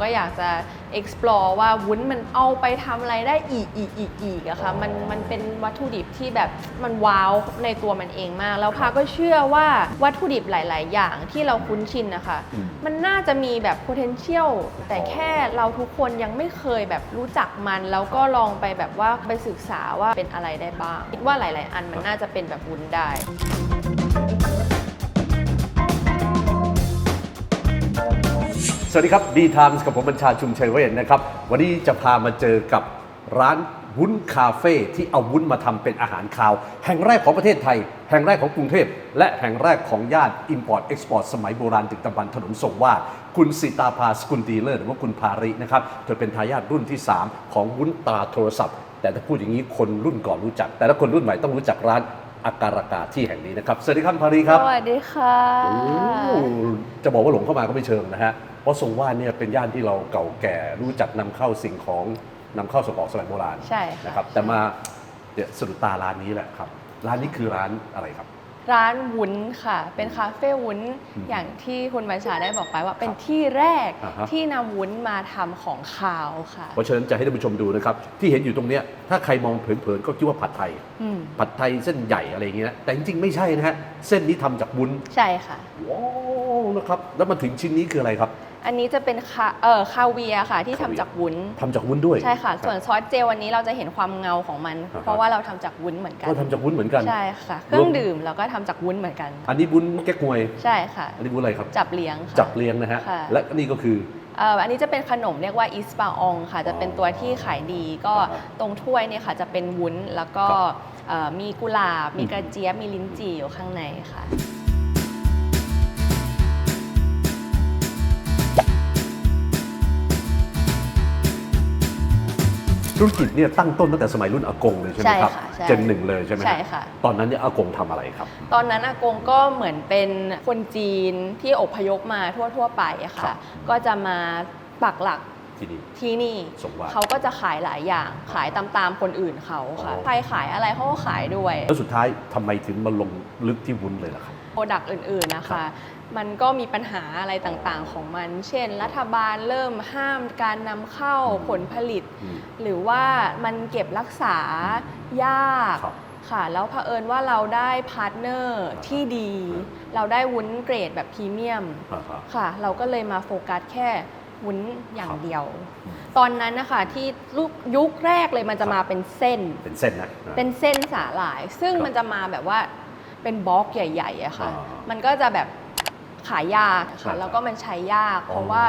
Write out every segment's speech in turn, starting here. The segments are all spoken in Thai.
ก็อยากจะ explore ว่าวุ้นมันเอาไปทำอะไรได้อีกอีกอีกอีกอะค่ะมันมันเป็นวัตถุดิบที่แบบมันว้าวในตัวมันเองมาก แล้วพาก็เชื่อว่าวัตถุดิบหลาย ๆ อย่างที่เราคุ้นชินนะคะ อืม มันน่าจะมีแบบ potential แต่แค่เราทุกคนยังไม่เคยแบบรู้จักมัน แล้วก็ลองไปแบบว่าไปศึกษาว่าเป็นอะไรได้บ้าง คิดว่าหลาย ๆ อันมันน่าจะเป็นแบบวุ้นได้ สวัสดีครับ D Times กับผมบัญชาชุมชัยเวชนะครับ วันนี้จะพามาเจอกับร้านวุ้นคาเฟ่ที่เอาวุ้นมาทำเป็นอาหารคาว แห่งแรกของประเทศไทย แห่งแรกของกรุงเทพ และแห่งแรกของย่าน Import Export สมัยโบราณถึงตะบันถนนทรงวาคุณสิตาภาสกุลดีเลอร์หรือว่าคุณภารินะครับ เธอเป็นทายาทรุ่นที่ 3 ของวุ้นตาโทรศัพท์ แต่ถ้าพูดอย่างนี้คนรุ่นก่อนรู้จัก แต่ถ้าคนรุ่นใหม่ต้องรู้จักร้าน อาการากาที่แห่งนี้นะครับ สวัสดีครับภาริครับสวัสดีค่ะโอ้จะบอกว่าหลงเข้ามาก็ไม่เชิงนะฮะ เพราะทรงวาดเนี่ยเป็นย่านที่เราเก่าแก่รู้จักนำเข้าสิ่งของนำเข้าส่งออกสมัยโบราณใช่ค่ะนะครับ แต่มาเดี๋ยวสะดุดตาร้านนี้แหละครับ ร้านนี้คือร้านอะไรครับ ร้านวุ้นค่ะ เป็นคาเฟ่วุ้นอืมอย่างที่คุณบัญชาได้บอกไปว่าเป็นครับที่แรกอ่าฮะ ที่นำวุ้นมาทำของคาวค่ะ เพราะฉะนั้นจะให้ท่านผู้ชมดูนะครับที่เห็นอยู่ตรงเนี้ยถ้าใครมองเผินๆก็คิดว่าผัดไทย อืมผัดไทยเส้นใหญ่อะไรอย่างเงี้ยนะแต่จริงๆไม่ใช่นะฮะเส้นนี้ทำจากวุ้นใช่ค่ะ ว้าวนะครับแล้วมาถึงชิ้นนี้คืออะไรครับ อันนี้จะเป็นคาเอ่อคาเวียร์ค่ะที่ทำคาเวียร์จากวุ้น ทำจากวุ้นด้วย ใช่ค่ะ ส่วนรับซอสเจลวันนี้เราจะเห็นความเงาของมัน อ่าฮะ เพราะว่าเราทำจากวุ้นเหมือนกัน ก็ทำจากวุ้นเหมือนกัน ใช่ค่ะ เครื่องดื่มเราก็ทำจากวุ้นเหมือนกัน อันนี้วุ้นแก้กวย ใช่ค่ะ อันนี้วุ้นอะไรครับ จับเลี้ยงค่ะ จับเลี้ยงนะฮะ ค่ะ และนี่ก็คือ เอ่ออันนี้จะเป็นขนมเรียกว่าอิสปาอองค่ะ จะเป็นตัวที่ขายดี ก็อ่าฮะตรงถ้วยเนี่ยค่ะจะเป็นวุ้นแล้วก็ครับเอ่อมีกุหลาบ มีอืมกระเจี๊ยบ มีลิ้นจี่อยู่ข้างในค่ะ ธุรกิจเนี่ยตั้งต้นตั้งแต่สมัยรุ่นอากงเลยใช่ไหมครับใช่ค่ะใช่เจนหนึ่งเลยใช่ไหมฮใช่ค่ะ ตอนนั้นเนี่ยอากงทำอะไรครับ ตอนนั้นอากงก็เหมือนเป็นคนจีนที่อพยพมาทั่ว ๆ ไปอะครัค่ะ บ ก็จะมาปักหลักที่นี่ ที่นี่สมหวังเขาก็จะขายหลายอย่างขายตามๆคนอื่นเขาค่ะอ๋อ ใครขายอะไรเขาก็ขายด้วย แล้วสุดท้ายทำไมถึงมาลงลึกที่วุ้นเลยล่ะครับ โปรดักต์อื่นๆนะครัคะ บมันก็มีปัญหาอะไรต่างๆของมัน เช่น รัฐบาลเริ่มห้ามการนำเข้าผลผลิตอืมหรือว่ามันเก็บรักษายากครับค่ะ แล้วเผอิญว่าเราได้พาร์ทเนอร์ที่ดี เราได้วุ้นเกรดแบบพรีเมียมอ่าฮะค่ะ เราก็เลยมาโฟกัสแค่วุ้นอย่างครับเดียวอืมตอนนั้นนะคะที่ลูกยุคแรกเลยมันจะมาเป็นเส้น เป็นเส้นนะเป็นเส้นสาหร่าย ซึ่งครับมันจะมาแบบว่าเป็นบล็อกใหญ่ๆอะค่ะอ่ามันก็จะแบบ ขายยากครัค่ะบแล้วก็มันใช้ยากอ๋อเพราะว่า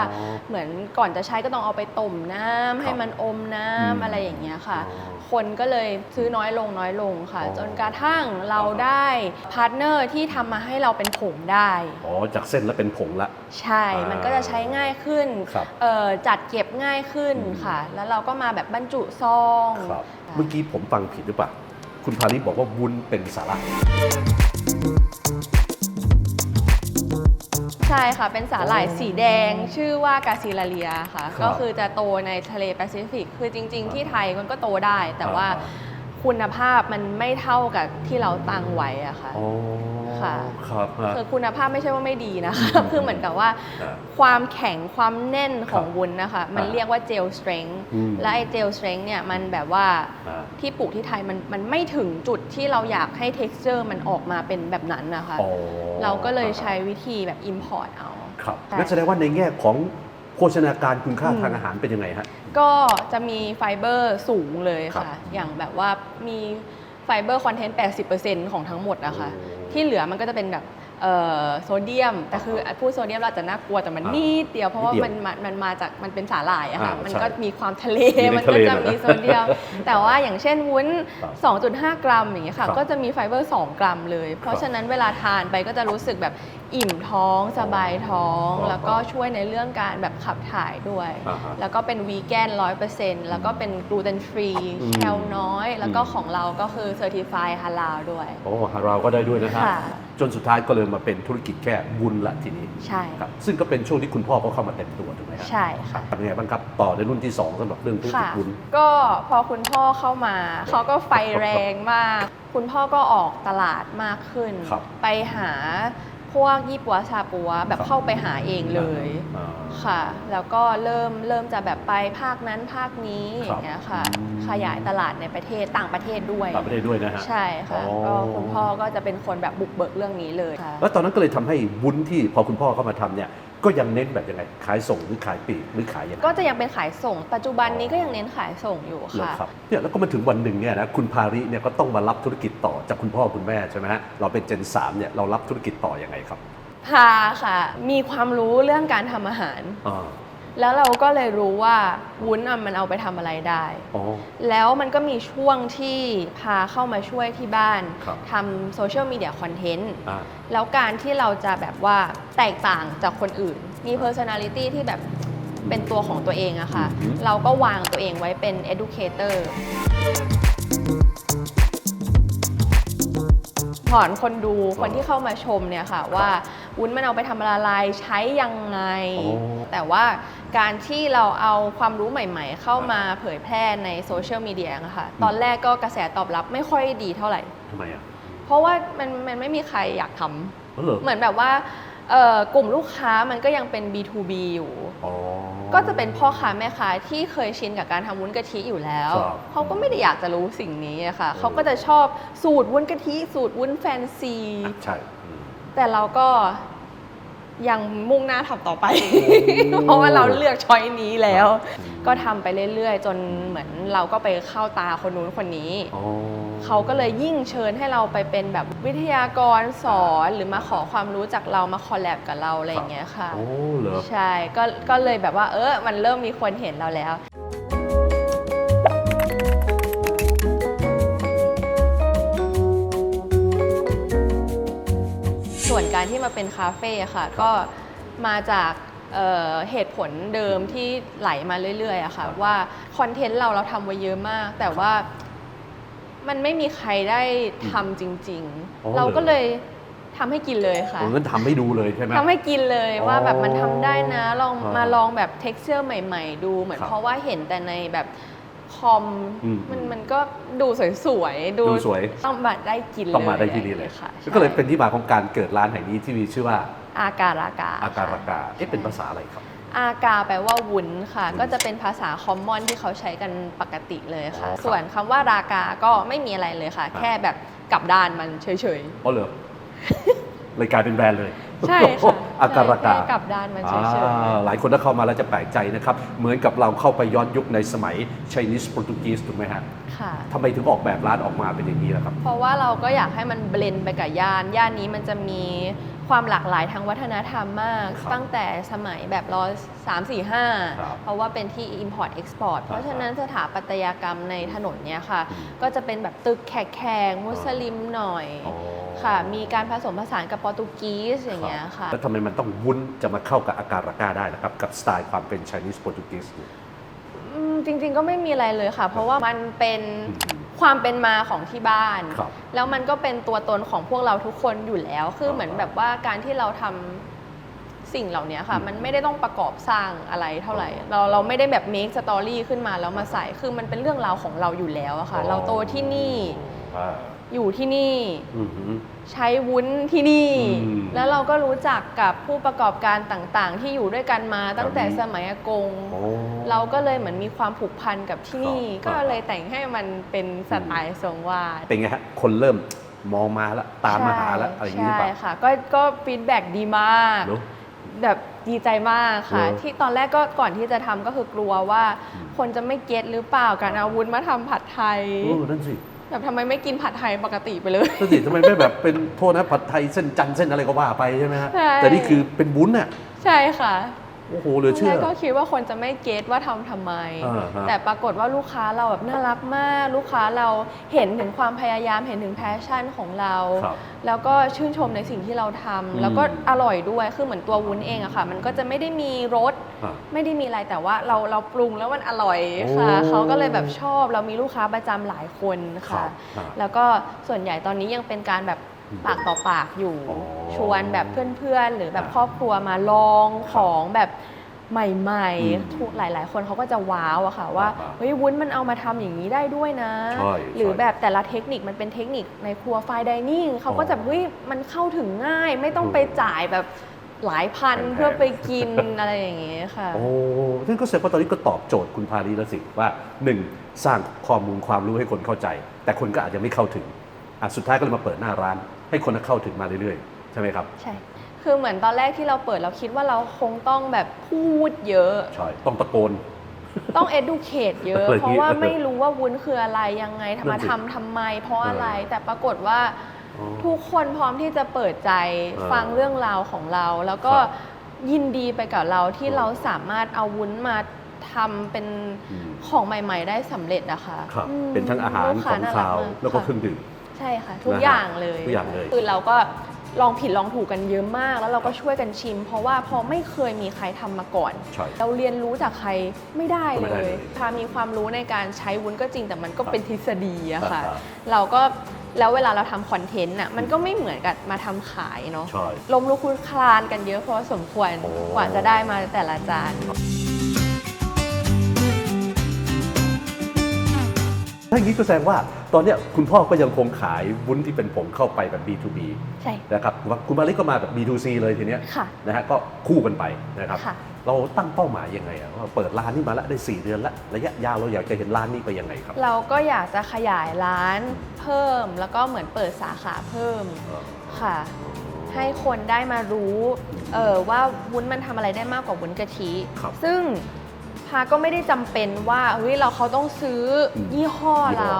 เหมือนก่อนจะใช้ก็ต้องเอาไปต้มน้ำให้ครับมันอมน้ำอืมอะไรอย่างเงี้ยค่ะ อ๋อคนก็เลยซื้อน้อยลงน้อยลงค่ะ อ๋อ จนกระทั่งเราได้พาร์ทเนอร์ที่ทำมาให้เราเป็นผงได้ อ๋อจากเส้นแล้วเป็นผงละ ใช่ อ่ามัมันก็จะใช้ง่ายขึ้นครับเอ่อจัดเก็บง่ายขึ้นอืม ค่ะ แล้วเราก็มาแบบบรรจุซองครับ ค่ะ เมื่อกี้ผมฟังผิดหรือเปล่า คุณพาริบอกว่าวุ้นเป็นสาระ ช่ค่ะ เป็นสาหร่ายสีแดง ชื่อว่ากาซิลาเลียค่ะ ครับก็คือจะโตในทะเลแปซิฟิก คือจริง ๆ ที่ไทยมันก็โตได้ แต่ว่าอ่า คุณภาพมันไม่เท่ากับที่เราตั้งไว้อะค่ะ อ๋อค่ะ ครับฮะ คือคุณภาพไม่ใช่ว่าไม่ดีนะคะอืมคือเหมือนกับว่า อ่าความแข็งความแน่นของครับวุ้นนะคะ มันอ่าเรียกว่าเจลสเตรน g ์อืม และไอเจลสเตรน g ์เนี่ยมันแบบว่าอ่าที่ปลูกที่ไทยมันมันไม่ถึงจุดที่เราอยากให้ texture มันออกมาเป็นแบบนั้นนะคะ อ๋อเราก็เลยใช้วิธีแบบ import เอา ครับ ใช่ นั่นแสดงว่าในแง่ของ โภชนาการคุณค่าอืมทางอาหารเป็นยังไงฮะ ก็จะมีไฟเบอร์สูงเลยครัค่ะบอย่างแบบว่ามีไฟเบอร์คอนเทนต์ 80%ของทั้งหมดนะคะโอ้ที่เหลือมันก็จะเป็นแบบเอ่อ โซเดียม แต่คือพูดโซเดียมเราอาจจะน่ากลัวแต่มันอ่านิดเดียวเพราะว่านิดเดียวมันมามันมาจากมันเป็นสาหร่ายอะค่ะอ่ามันใช่ก็มีความทะเลอยู่ในมันทะก็เลจะนะมีโซเดียม แต่ว่าอย่างเช่นวุ้นครับ2.5 กรัมอย่างเงี้ยค่ะครับก็จะมีไฟเบอร์ 2 กรัมเลย เพครัราะบฉะนั้นเวลาทานไปก็จะรู้สึกแบบอิ่มท้องสบายท้องอ๋อแล้วก็ช่วยในเรื่องการแบบขับถ่ายด้วยอ่าฮะแล้วก็เป็นวีแกนร้อยเปอร์เซ็นต์แล้วก็เป็นกลูเตนฟรีอืมแคลน้อย แล้วก็อืมของเราก็คือเซอร์ติฟายฮาลาลด้วย โอ้ฮาราก็ได้ด้วยนะฮะค่ะ จนสุดท้ายก็เลยมาเป็นธุรกิจแค่วุ้นละทีนี้ใช่ ครับซึ่งก็เป็นช่วงที่คุณพ่อก็เข้ามาเต็มตัวถูกไหมฮะใช่ค่ะ เป็นยังไงบ้างครับต่อในรุ่นที่2สำหรับเรื่องธุรกิจค่ะวุ้นก็พอคุณพ่อเข้ามา เขาก็ไฟแรงมาก คุณพ่อก็ออกตลาดมากขึ้น ครับ ไปหาผ พวกยี่ปัวซาปัวแบบเข้าไปหาเองเลยอ่าค่ะ แล้วก็เริ่มเริ่มจะแบบไปภาคนั้นภาคนี้อครับย่างเงี้ยค่ะอืมขยายตลาดในประเทศต่างประเทศด้วยต่างประเทศด้วยนะฮะใช่ค่ะอ๋อก็คุณพ่อก็จะเป็นคนแบบบุกเบิกเรื่องนี้เลยค่ะแล้วตอนนั้นก็เลยทำให้วุ้นที่พอคุณพ่อเข้ามาทำเนี่ย ก็ยังเน้นแบบยังไง ขายส่งหรือขายปลีกหรือขายยังไงก็จะยังเป็นขายส่ง ปัจจุบันนี้ก็ยังเน้นขายส่งอยู่เหรอค่ะ ครับเนี่ยแล้วก็มาถึงวันหนึ่งเนี่ยนะคุณพาริเนี่ยก็ต้องมารับธุรกิจต่อจากคุณพ่อคุณแม่ใช่ไหมฮะเราเป็นเจนสามเนี่ยเรารับธุรกิจต่อยังไงครับพาค่ะ มีความรู้เรื่องการทำอาหาร อ่า แล้วเราก็เลยรู้ว่าวุ้นอะมันเอาไปทำอะไรได้ อ๋อ แล้วมันก็มีช่วงที่พาเข้ามาช่วยที่บ้านครับ ทำโซเชียลมีเดียคอนเทนต์ อ่า แล้วการที่เราจะแบบว่าแตกต่างจากคนอื่น มี personality ที่แบบเป็นตัวของตัวเองอะค่ะ อือหือ เราก็วางตัวเองไว้เป็น educator สอนคนดูคนที่เข้ามาชมเนี่ยค่ะ ว่าวุ้นมันเอาไปทำอะไรใช้ยังไงโอ้แต่ว่า การที่เราเอาความรู้ใหม่ๆ เข้ามาเผยแพร่ในโซเชียลมีเดียอะค่ะตอนแรกก็กระแสตอบรับไม่ค่อยดีเท่าไหร่ ทำไมอะเพราะว่ามันมันไม่มีใครอยากทำอ๋อเหรอเหมือนแบบว่าเอ่อกลุ่มลูกค้ามันก็ยังเป็น B2B อยู่ อ๋อ ก็จะเป็นพ่อค้าแม่ค้าที่เคยชินกับการทำวุ้นกะทิอยู่แล้ว ครับเขาก็ไม่ได้อยากจะรู้สิ่งนี้อะค่ะ อืม เขาก็จะชอบสูตรวุ้นกะทิ สูตรวุ้นแฟนซี อะใช่อืมแต่เราก็ ยังมุ่งหน้าทำต่อไปโอ้เพราะว่าเราเลือกช้อยนี้แล้วอืมก็ทำไปเรื่อยๆ จนเหมือนเราก็ไปเข้าตาคนนู้นคนนี้อ๋อเขาก็เลยยิ่งเชิญให้เราไปเป็นแบบวิทยากรสอนหรือมาขอความรู้จากเรามาคอลแลบกับเราอะไรอย่างเงี้ยค่ะ โอ้เหรอ ใช่ ก็ก็เลยแบบว่าเออมันเริ่มมีคนเห็นเราแล้ว มาเป็นคาเฟ่อะค่ะ ก็มาจากเอ่อเหตุผลเดิมที่ไหลมาเรื่อยๆอะค่ะ ว่าคอนเทนต์เราเราทำไว้เยอะมาก แต่ว่ามันไม่มีใครได้ทำจริงอ๋อๆเราก็เลยทำให้กินเลยค่ะผมงั้นทำให้ดูเลยใช่ไหมทำให้กินเลยอ๋อว่าแบบมันทำได้นะ ลองอ่ามมาลองแบบ t e x t อร์ใหม่ ๆ ดูเหมือนครับเพราะว่าเห็นแต่ในแบบ คอมอืมมันมันก็ดูสวยๆดูดูสวย ต้องมาได้กินเลยต้องมาได้ที่นี่เลยค่ะก็เลยเป็นใช่ที่มาของการเกิดร้านแห่งนี้ที่มีชื่อว่าอาการากาอาการากาเอ๊ะเป็นภาษาอะไรครับ อากาแปลว่าวุ้นค่ะ วุ้นก็จะเป็นภาษาคอมมอนที่เขาใช้กันปกติเลยค่ะ อ๋อครับส่วนคำว่ารากาก็ไม่มีอะไรเลยค่ะอ่าแค่แบบกลับด้านมันเฉยอ๋อเหรอเลยกลายเป็นแบรนด์เลยๆ ใช่ค่ะอาการากาแค่กลับด้านมันเฉยอ่าๆหลายคนถ้าเข้ามาแล้วจะแปลกใจนะครับ เหมือนกับเราเข้าไปย้อนยุคในสมัย Chinese Portuguese ถูกไหมฮะค่ะทำไมถึงออกแบบร้านออกมาเป็นอย่างนี้ล่ะครับ เพราะว่าเราก็อยากให้มันเบลนด์ไปกับย่าน ย่านนี้มันจะมี ความหลากหลายทางวัฒนธรรมมากครับตั้งแต่สมัยแบบร้อยสามสี่ห้าครับเพราะว่าเป็นที่ Import Export เพราะฉะนั้นสถาปัตยกรรมในถนนเนี้ยค่ะอืมก็จะเป็นแบบตึกแขกๆมุสลิมหน่อยอ๋อ ค่ะ มีการผสมผสานกับโปรตุกีสอย่างเงี้ยค่ะ แล้วทำไมมันต้องวุ้นจะมาเข้ากับอาการากาได้นะครับ กับสไตล์ความเป็น Chinese Portuguese เนี่ย อืมจริงๆก็ไม่มีอะไรเลยค่ะ เพราะว่ามันเป็นอืม ความเป็นมาของที่บ้าน ครับแล้วมันก็เป็นตัวตนของพวกเราทุกคนอยู่แล้ว คือเหมือนแบบว่าการที่เราทำสิ่งเหล่านี้ค่ะอืมมันไม่ได้ต้องประกอบสร้างอะไรเท่าไหร่ เราเราไม่ได้แบบ make story ขึ้นมาแล้วมาใส่ คือมันเป็นเรื่องราวของเราอยู่แล้วอะค่ะ เราโตที่นี่ อ่า อยู่ที่นี่ อือหือ ใช้วุ้นที่นี่ อืมแล้วเราก็รู้จักกับผู้ประกอบการต่างๆ ที่อยู่ด้วยกันมาตั้งแต่ครับสมัยอากง โอ้เราก็เลยเหมือนมีความผูกพันกับที่นี่ ครับ ก็เลยแต่งให้มันเป็นสไตล์ทรงวาดเป็นไงฮะ คนเริ่มมองมาแล้วตามมาหาแล้วอะไรอย่างนี้หรือเปล่าใช่ค่ะ ก็ก็ฟีดแบ็ดีมากเนอะแบบดีใจมากค่ะเนอะที่ตอนแรกก็ก่อนที่จะทำก็คือกลัวว่า อืม คนจะไม่เก็ตหรือเปล่าการเอาวุ้นมาทำผัดไทย เออนั่นสิ แบบทำไมไม่กินผัดไทยปกติไปเลย นั่นสิทำไมไม่แบบเป็นโทษนะผัดไทยเส้นจันทร์เส้นอะไรก็ว่าไปใช่ไหมฮะ ใช่ แต่นี่คือเป็นวุ้นอะ ใช่ค่ะ โอ้โหเหลือตอนเชื่แรอกก็คิดว่าคนจะไม่เก็ตว่าทำทำไม อ่าฮะ แต่ปรากฏว่าลูกค้าเราแบบน่ารักมาก ลูกค้าเราเห็นถึงความพยายามเห็นถึงแพชชั่นของเรา ครับ แล้วก็ชื่นชมในสิ่งที่เราทำอืมแล้วก็อร่อยด้วยคือเหมือนตัววุ้นเองอะค่ะ มันก็จะไม่ได้มีรสอะ ไม่ได้มีอะไรแต่ว่าเราเราปรุงแล้วมันอร่อยค่ะโอ้ เขาก็เลยแบบชอบ เรามีลูกค้าประจำหลายคนครัค่ะ บอ่าแล้วก็ส่วนใหญ่ตอนนี้ยังเป็นการแบบอืม ปากต่อปากอยู่ อ๋อชวนแบบเพื่อนๆ หรือแบบอ่าครอบครัวมาลองของแบบใหม่อืมๆทุกหลาย ๆ คนเขาก็จะว้าวอะค่ะว่าอ่าเฮ้ยวุ้นมันเอามาทำอย่างนี้ได้ด้วยนะ ใช่หรือใช่แบบแต่ละเทคนิคมันเป็นเทคนิคในครัวไฟดิเนิ่งเขาก็อ๋อจะเฮ้ยมันเข้าถึงง่าย ไม่ต้องอืมไปจ่ายแบบหลายพันแพงๆ เพื่อไปกิน อะไรอย่างเงี้ยค่ะ โอ้ซึ่งก็แสดงว่าตอนนี้ก็ตอบโจทย์คุณพาลีแล้วสิว่าหนึ่งสร้างข้อมูลความรู้ให้คนเข้าใจ แต่คนก็อาจจะไม่เข้าถึงอะสุดท้ายก็เลยมาเปิดหน้าร้าน ให้คนเข้าถึงมาเรื่อยๆ ใช่ไหมครับ ใช่ คือเหมือนตอนแรกที่เราเปิดเราคิดว่าเราคงต้องแบบพูดเยอะ ใช่ ต้องตะโกน ต้อง educate เยอะอะไรอย่างงี้เพราะว่าไม่รู้ว่าวุ้นคืออะไรยังไงนั่ทำมานสิทำทำไม เพราะอะไรเออแต่ปรากฏว่าอ๋อทุกคนพร้อมที่จะเปิดใจเออฟังเรื่องราวของเรา แล้วก็ครับยินดีไปกับเราที่เออเราสามารถเอาวุ้นมาทำเป็นอืมของใหม่ ๆ ได้สำเร็จนะคะ ครับอืมเป็นทั้งอาหารลูกขค้องน่รัคาวมแล้วก็ค่ะเครื่องดื่ม ใช่ค่ะ ทุกนะฮะอย่างเลยทุกอย่างเลย คือเราก็ลองผิดลองถูกกันเยอะมาก แล้วเราก็ช่วยกันชิม เพราะว่าพอไม่เคยมีใครทำมาก่อน ใช่ เราเรียนรู้จากใครไม่ได้ไม่เลได้ยเลยพามีความรู้ในการใช้วุ้นก็จริง แต่มันก็เป็นทฤษฎีอะค่ะ อ่าฮะเราก็แล้วเวลาเราทำคอนเทนต์อะมันก็ไม่เหมือนกับมาทำขายเนาะ ใช่ ลมลุกคลุกคลานกันเยอะพอสมควรโอ้ กว่าจะได้มาแต่ละจานาอย่างนี้ก็แสดงว่าตอนเนี้ยคุณพ่อก็ยังคงขายวุ้นที่เป็นผงเข้าไปแบบ B2B ใช่ นะครับคุณมาริก็มาแบบ B2C เลยทีเนี้ยค่ะ นะฮะก็คู่กันไปนะครับ ค่ะ เราตั้งเป้าหมายยังไงอะว่าเปิดร้านนี้มาแล้วได้4เดือนแล้วระยะยาวเราอยากจะเห็นร้านนี้ไปยังไงครับเราก็อยากจะขยายร้านเพิ่ม แล้วก็เหมือนเปิดสาขาเพิ่มค่ะ ให้คนได้มารู้เออว่าวุ้นมันทำอะไรได้มากกว่าวุ้นกะทิ ครับ ซึ่ง พาก็ไม่ได้จำเป็นว่าเฮ้ยเราเขาต้องซื้ออมยี่ห้อยี่ห้อเรา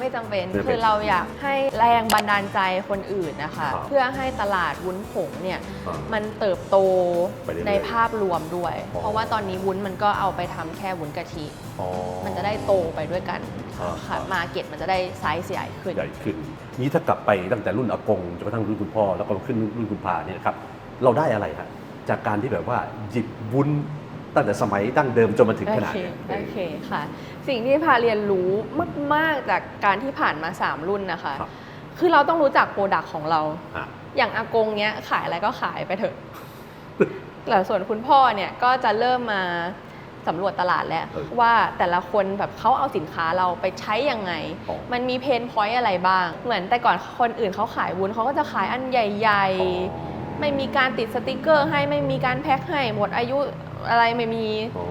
ไม่จำเป็นไม่เป็นคือเราอยากให้แรงบันดาลใจคนอื่นนะคะ ครับเพื่อให้ตลาดวุ้นผงเนี่ยอ่ามันเติบโตไปเรื่อยๆในภาพรวมด้วย อ๋อ เพราะว่าตอนนี้วุ้นมันก็เอาไปทำแค่วุ้นกะทิ อ๋อ มันจะได้โตไปด้วยกันอ่า ค่ะมาเก็ตมันจะได้ไซส์ใหญ่ขึ้น ใหญ่ขึ้นนี้ถ้ากลับไปตั้งแต่รุ่นอากงจนกระทั่งรุ่นคุณพ่อแล้วก็ขึ้นรุ่นคุณพาเนี่ยนะครับเราได้อะไรฮะจากการที่แบบว่าหยิบวุ้น ตั้งแต่สมัยดั้งเดิมจนมาถึงขนาดโอเคเนี้ยโอเคค่ะ สิ่งที่พาเรียนรู้มาก ๆ จากการที่ผ่านมา 3 รุ่นนะคะครับคือเราต้องรู้จักโปรดักของเราอะอย่างอากงเนี้ยขายอะไรก็ขายไปเถอะแต่ส่วนคุณพ่อเนี่ยก็จะเริ่มมาสำรวจตลาดแล้วเออว่าแต่ละคนแบบเขาเอาสินค้าเราไปใช้ยังไงอ๋อมันมีเพนพอยต์อะไรบ้าง เหมือนแต่ก่อนคนอื่นเขาขายวุ้นเขาก็จะขายอันใหญ่ ๆ ไม่มีการติดสติกเกอร์ให้ไม่มีการแพ็คให้หมดอายุ อะไรไม่มีอ๋อ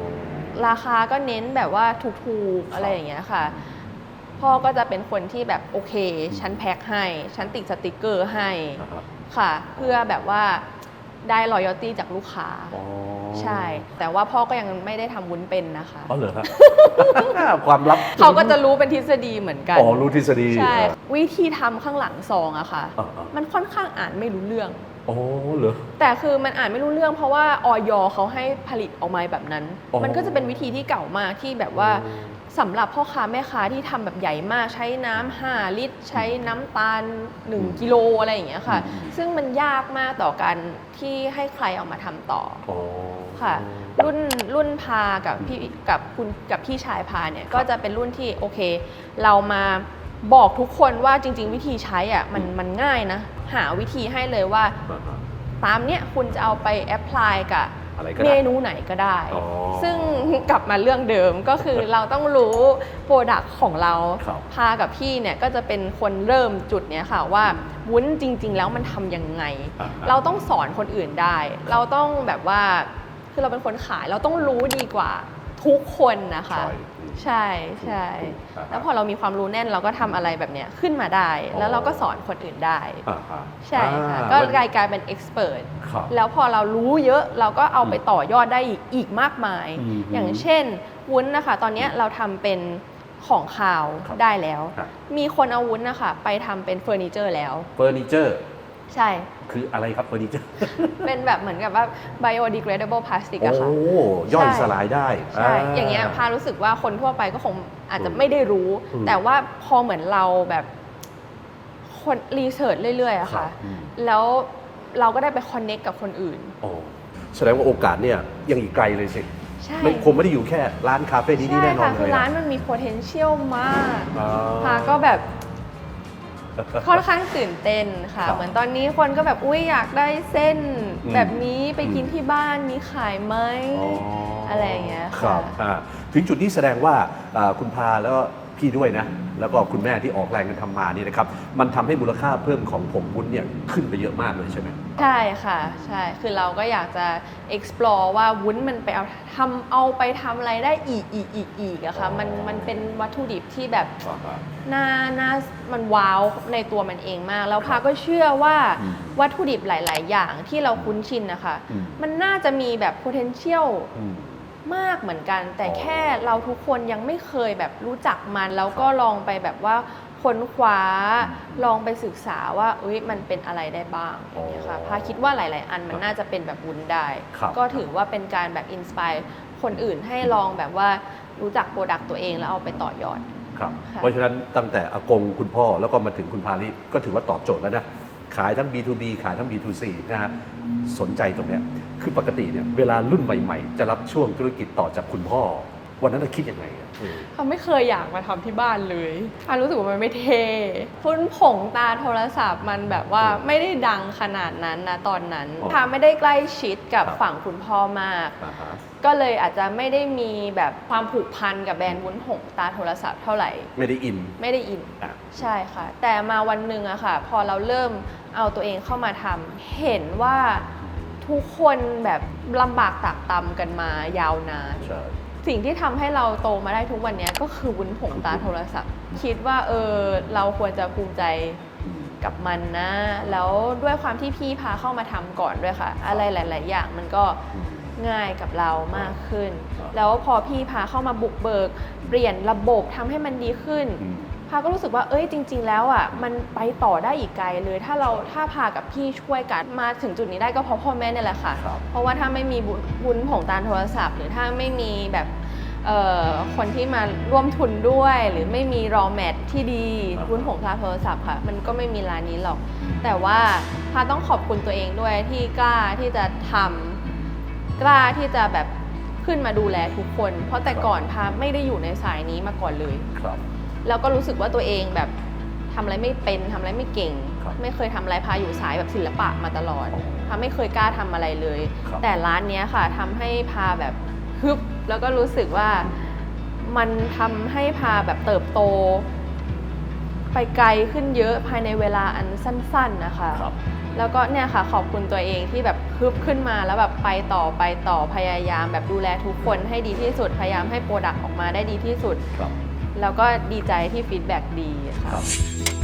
ราคาก็เน้นแบบว่าถูกๆอะไรอย่างเงี้ยค่ะ พ่อก็จะเป็นคนที่แบบโอเค ฉันแพ็คให้ ฉันติดสติกเกอร์ให้อ่าฮะค่ะ เพื่อแบบว่าได้ loyalty จากลูกค้าอ๋อใช่ แต่ว่าพ่อก็ยังไม่ได้ทำวุ้นเป็นนะคะอ๋อเหรอครับความลับเขาก็จะรู้เป็นทฤษฎีเหมือนกันอ๋อรู้ทฤษฎีใช่อะวิธีทำข้างหลังซองอะค่ะอ่าอ่ามันค่อนข้างอ่านไม่รู้เรื่อง อ๋อเหรอ แต่คือมันอ่านไม่รู้เรื่องเพราะว่าออยเขาให้ผลิตออกมาแบบนั้น อ๋อ มันก็จะเป็นวิธีที่เก่ามากที่แบบว่าสำหรับพ่อค้าแม่ค้าที่ทำแบบใหญ่มากใช้น้ำ5ลิตร ใช้น้ำตาล 1 กิโลอะไรอย่างเงี้ยค่ะอืมซึ่งมันยากมากต่อการที่ให้ใครเอามาทำต่อ อ๋อ ค่ะรุ่นรุ่นพากับพี่กับคุณกับพี่ชายพาเนี่ยก็จะเป็นรุ่นที่โอเค เรามา บอกทุกคนว่าจริง ๆ วิธีใช้อะมันมันง่ายนะ หาวิธีให้เลยว่า อ่าฮะ ตามเนี้ยคุณจะเอาไปแอพพลายกับอะไรก็เมได้นูไหนก็ได้ อ๋อซึ่งกลับมาเรื่องเดิมก็คือเราต้องรู้โปรดักของเรา ครับพากับพี่เนี่ยก็จะเป็นคนเริ่มจุดเนี้ยค่ะว่าวุ้นจริง ๆ แล้วมันทำยังไง อ่าฮะ เราต้องสอนคนอื่นได้ เราต้องแบบว่าคือเราเป็นคนขายเราต้องรู้ดีกว่าทุกคนนะคะ ใช่ ใช่ใช่อ่าฮะ แล้วพอเรามีความรู้แน่นเราก็ทำอะไรแบบเนี้ยขึ้นมาได้ อ๋อ แล้วเราก็สอนคนอื่นได้ อ่าฮะใช่ค่ะ อ่าก็มันกลายกลายเป็นเอ็กซ์เพรสครับ แล้วพอเรารู้เยอะเราก็เอาไปต่อยอดได้อีกอีกมากมาย อืมอย่างเช่น วุ้นนะคะ ตอนเนี้ยเราทำเป็นของขาวครับได้แล้ว ครับ มีคนเอาวุ้นนะคะไปทำเป็นเฟอร์นิเจอร์แล้ว เฟอร์นิเจอร์ ใช่ คืออะไรครับเฟอร์นิเจอร์เป็นแบบเหมือนกับว่า biodegradable plastic โอ้อะค่ะย่อยใช่สลายได้ใช่ อย่างเงี้ยพารู้สึกว่าคนทั่วไปก็คงอาจจะไม่ได้รู้อืมแต่ว่าพอเหมือนเราแบบคนรีเสิร์ชเรื่อยๆอะครัค่ะบอืมแล้วเราก็ได้ไปคอนเน็กกับคนอื่นโอ้แสดงว่าโอกาสเนี่ยยังอีกไกลเลยสิใช่ไม่คงไม่ได้อยู่แค่ร้านคาเฟ่นี้ใช่แน่นอนค่ะเลยคือร้านมันมี potential มากอ่าพาก็แบบ ค่อนข้างตื่นเต้นค่ะ ครับเหมือนตอนนี้คนก็แบบอุ้ยอยากได้เส้น อืม แบบนี้ไปกินอืมที่บ้านมีขายไหม อะไรอย่างเงี้ยครัค่ะบอ่าถึงจุดนี้แสดงว่าอ่าคุณพาแล้วก็ พี่ด้วยนะ แล้วก็คุณแม่ที่ออกแรงกันทำมานี่นะครับ มันทำให้มูลค่าเพิ่มของผงวุ้นเนี่ยขึ้นไปเยอะมากเลยใช่ไหม ใช่ค่ะ ใช่ คือเราก็อยากจะ explore ว่าวุ้นมันไปเอาทำเอาไปทำอะไรได้อีกอีกอีกอีกอะค่ะ มันมันเป็นวัตถุดิบที่แบบ น่าน่ามันว้าวในตัวมันเองมาก แล้วพาก็เชื่อว่าอืมวัตถุดิบหลาย ๆ อย่างที่เราคุ้นชินนะคะ อืม มันน่าจะมีแบบ potential อืม มากเหมือนกัน แต่อ๋อแค่เราทุกคนยังไม่เคยแบบรู้จักมัน แล้วก็ลองไปแบบว่าค้นคว้าลองไปศึกษาว่าเอ้ยมันเป็นอะไรได้บ้างอย่างเงี้ยค่ะอ๋อพาคิดว่าหลาย ๆ อันมัคนรับน่าจะเป็นแบบวุ้นได้ครับก็ถือว่าเป็นการแบบอินสปายคนอื่นให้ลองแบบว่ารู้จักโปรดักต์ตัวเองแล้วเอาไปต่อยอดครับค่ะเพราะฉะนั้นตั้งแต่อากงคุณพ่อแล้วก็มาถึงคุณพาลิก็ถือว่าตอบโจทย์แล้วนะขายทั้ง B2B ขายทั้ง B2C นะฮะสนใจตรงเนี้ย คือปกติเนี่ยเวลารุ่นใหม่ ๆ จะรับช่วงธุรกิจต่อจากคุณพ่อ วันนั้นเราคิดยังไงอะเออเขาไม่เคยอยากมาทำที่บ้านเลยอารู้สึกว่ามันไม่เท่พุ่นผงตาโทรศัพท์มันแบบว่าอืมไม่ได้ดังขนาดนั้นนะตอนนั้นอ๋อพาไม่ได้ใกล้ชิดกับครับฝั่งคุณพ่อมาก อ่าฮะก็เลยอาจจะไม่ได้มีแบบความผูกพันกับแบรนด์วุ้นผงตาโทรศัพท์เท่าไหร่ ไม่ได้อินไม่ได้อิน อะ ใช่ค่ะ แต่มาวันหนึ่งอะค่ะ พอเราเริ่มเอาตัวเองเข้ามาทำเห็นว่า ทุกคนแบบลำบากตากตำกันมายาวนาน ใช่ สิ่งที่ทำให้เราโตมาได้ทุกวันเนี้ยก็คือวุ้นผงตาโทรศัพท์ คิดว่าเออเราควรจะภูมิใจกับมันนะ แล้วด้วยความที่พี่พาเข้ามาทำก่อนด้วยค่ะ อะไรหลาย ๆ อย่างมันก็อืมง่ายกับเรามากขึ้น ครับ แล้วพอพี่พาเข้ามาบุกเบิก เปลี่ยนระบบทำให้มันดีขึ้น อืม พาก็รู้สึกว่าเอ้ยจริง ๆ แล้วอะมันไปต่อได้อีกไกลเลย ถ้าเราถ้าพากับพี่ช่วยกันมาถึงจุดนี้ได้ก็เพราะพ่อแม่เนี่ยแหละค่ะ ครับ เพราะว่าถ้าไม่มีบุญบุญของตาลโทรศัพท์ หรือถ้าไม่มีแบบเอ่อคนที่มาร่วมทุนด้วย หรือไม่มีรอแมทที่ดีครับ บุญของตาโทรศัพท์ค่ะ มันก็ไม่มีร้านนี้หรอก แต่ว่าพาต้องขอบคุณตัวเองด้วยที่กล้าที่จะทำกล้าที่จะแบบขึ้นมาดูแลทุกคน เพราะแต่ก่อนพาไม่ได้อยู่ในสายนี้มาก่อนเลย ครับ แล้วก็รู้สึกว่าตัวเองแบบทำอะไรไม่เป็นทำอะไรไม่เก่ง ครับไม่เคยทำอะไรพาอยู่สายแบบศิลปะมาตลอดอ๋อพาไม่เคยกล้าทำอะไรเลย ครับ แต่ร้านเนี้ยค่ะทำให้พาแบบฮึบแล้วก็รู้สึกว่ามันทำให้พาแบบเติบโต ไปไกลขึ้นเยอะภายในเวลาอันสั้น ๆนะคะ ครับแล้วก็เนี่ยค่ะขอบคุณตัวเองที่แบบฮึบขึ้นมาแล้วแบบไปต่อไปต่อพยายาม แบบดูแลทุกคนให้ดีที่สุดพยายามให้โปรดักต์ออกมาได้ดีที่สุด ครับ แล้วก็ดีใจที่ฟีดแบ็กดีค่ะครับ